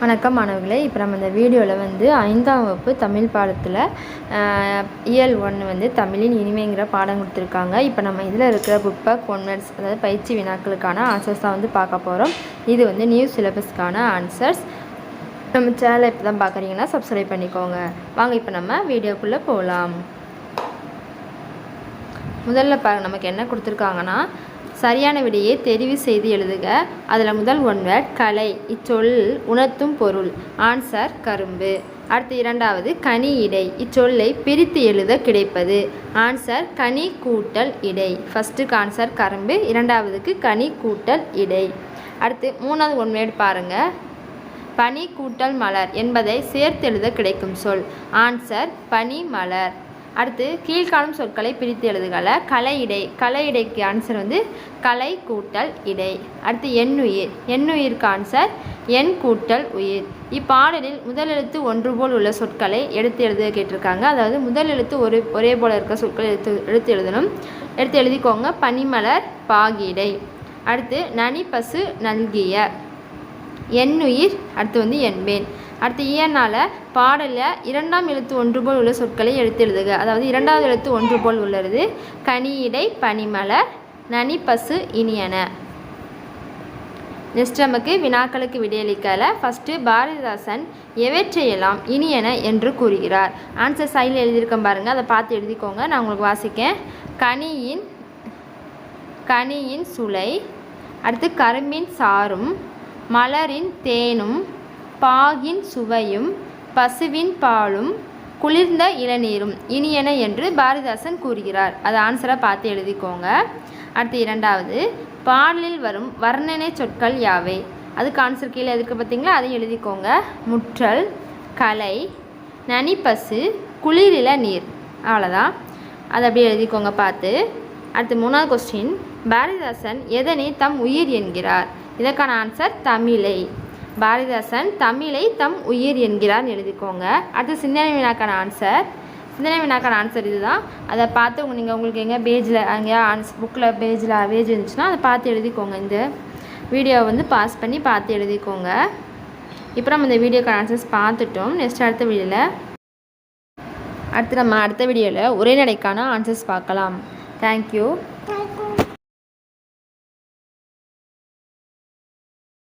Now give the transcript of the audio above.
வணக்கம் மாணவர்களே. இப்போ நம்ம இந்த வீடியோவில் வந்து ஐந்தாம் வகுப்பு தமிழ் பாடத்தில் இயல் ஒன்று வந்து தமிழின் இனிமைங்கிற பாடம் கொடுத்துருக்காங்க. இப்போ நம்ம இதில் இருக்கிற புக் பேக் ஒன் அதாவது பயிற்சி வினாக்களுக்கான ஆன்சர்ஸ் தான் வந்து பார்க்க போகிறோம் இது வந்து நியூ சிலபஸ்க்கான ஆன்சர்ஸ் நம்ம சேனலை இப்போ தான் பார்க்குறீங்கன்னா சப்ஸ்கிரைப் பண்ணிக்கோங்க. வாங்க இப்போ நம்ம வீடியோக்குள்ளே போகலாம் முதல்ல பா நமக்கு என்ன கொடுத்துருக்காங்கன்னா சரியான விடையை தெரிவு செய்து எழுதுக. அதில் முதல் ஒன் வேர்ட் கலை. இச்சொல் உணர்த்தும் பொருள். ஆன்சர் கரும்பு. அடுத்து இரண்டாவது கனி இடை. இச்சொல்லை பிரித்து எழுத கிடைப்பது. ஆன்சர் கனி கூட்டல் இடை. ஃபஸ்ட்டுக்கு ஆன்சர் கரும்பு. இரண்டாவதுக்கு கனி கூட்டல் இடை. அடுத்து மூணாவது ஒன் பாருங்கள் பனி கூட்டல் மலர் என்பதை சேர்த்தெழுத கிடைக்கும் சொல். ஆன்சர் பனி மலர். அடுத்து கீழ்காணும் சொற்களை பிரித்து எழுதுகல. கலை இடை கலை இடைக்கு ஆன்சர் வந்து கலை கூட்டல் இடை. அடுத்து எண்ணுயிர் எண்ணுயிருக்கு ஆன்சர் எண் கூட்டல் உயிர். இப்பாடலில் முதல் எழுத்து ஒன்று போல் உள்ள சொற்களை எடுத்து எழுத கேட்டிருக்காங்க. அதாவது முதல் எழுத்து ஒரு ஒரே போல் இருக்க சொற்களை எடுத்து எடுத்து எழுதணும். எடுத்து எழுதிக்கோங்க. பனிமலர் பாகிடை. அடுத்து நனி பசு நல்கிய. எண்ணுயிர் அடுத்து வந்து என்பேன் அடுத்து இயனால் பாடலில் இரண்டாம் எழுத்து ஒன்று போல் உள்ள சொற்களை எடுத்து எழுதுக அதாவது இரண்டாவது எழுத்து ஒன்று போல் உள்ளது. கனியிடை பனிமலர் நனி பசு இனியன. நெக்ஸ்ட் நமக்கு வினாக்களுக்கு விடையளிக்கல. ஃபஸ்ட்டு பாரதிதாசன் எவற்றையெல்லாம் இனியன என்று கூறுகிறார். ஆன்சர் சைடில் எழுதியிருக்கேன் பாருங்கள் அதை பார்த்து எழுதிக்கோங்க. நான் உங்களுக்கு வாசிக்கேன். கனியின் கனியின் சுளை அடுத்து கரும்பின் சாரும் மலரின் தேனும் பாகின் சுவையும் பசுவின் பாலும் குளிர்ந்த இளநீரும் இனியன என்று பாரதிதாசன் கூறுகிறார். அது ஆன்சரை பார்த்து எழுதிக்கோங்க. அடுத்து இரண்டாவது பாடலில் வரும் வர்ணனை சொற்கள் யாவை? அதுக்கு ஆன்சர் கீழே எதுக்கு பார்த்தீங்களா? அதையும் எழுதிக்கோங்க. முற்றல் கலை நனிப்பசு குளிரில நீர். அவ்வளோதான் அதை அப்படியே எழுதிக்கோங்க பார்த்து. அடுத்து மூணாவது கொஸ்டின் பாரதிதாசன் எதனை தம் உயிர் என்கிறார்? இதற்கான ஆன்சர் தமிழை. பாரதிதாசன் தமிழை தம் உயிர் என்கிறார் எழுதிக்கோங்க. அடுத்து சிந்தனை வினாக்கான ஆன்சர் சிந்தனை வினாக்கான ஆன்சர் இதுதான். அதை பார்த்து உங்கள் நீங்கள் உங்களுக்கு எங்கே பேஜில் அங்கேயா ஆன்ஸ் புக்கில் பேஜில் பேஜ் இருந்துச்சுன்னா அதை பார்த்து எழுதிக்கோங்க இந்த வீடியோவை வந்து பாஸ் பண்ணி பார்த்து எழுதிக்கோங்க. இப்போ நம்ம இந்த வீடியோக்கான ஆன்சர்ஸ் பார்த்துட்டோம். நெக்ஸ்ட் அடுத்த வீடியோவில் அடுத்து நம்ம அடுத்த வீடியோவில் உரைநடைக்கான ஆன்சர்ஸ் பார்க்கலாம். தேங்க்யூ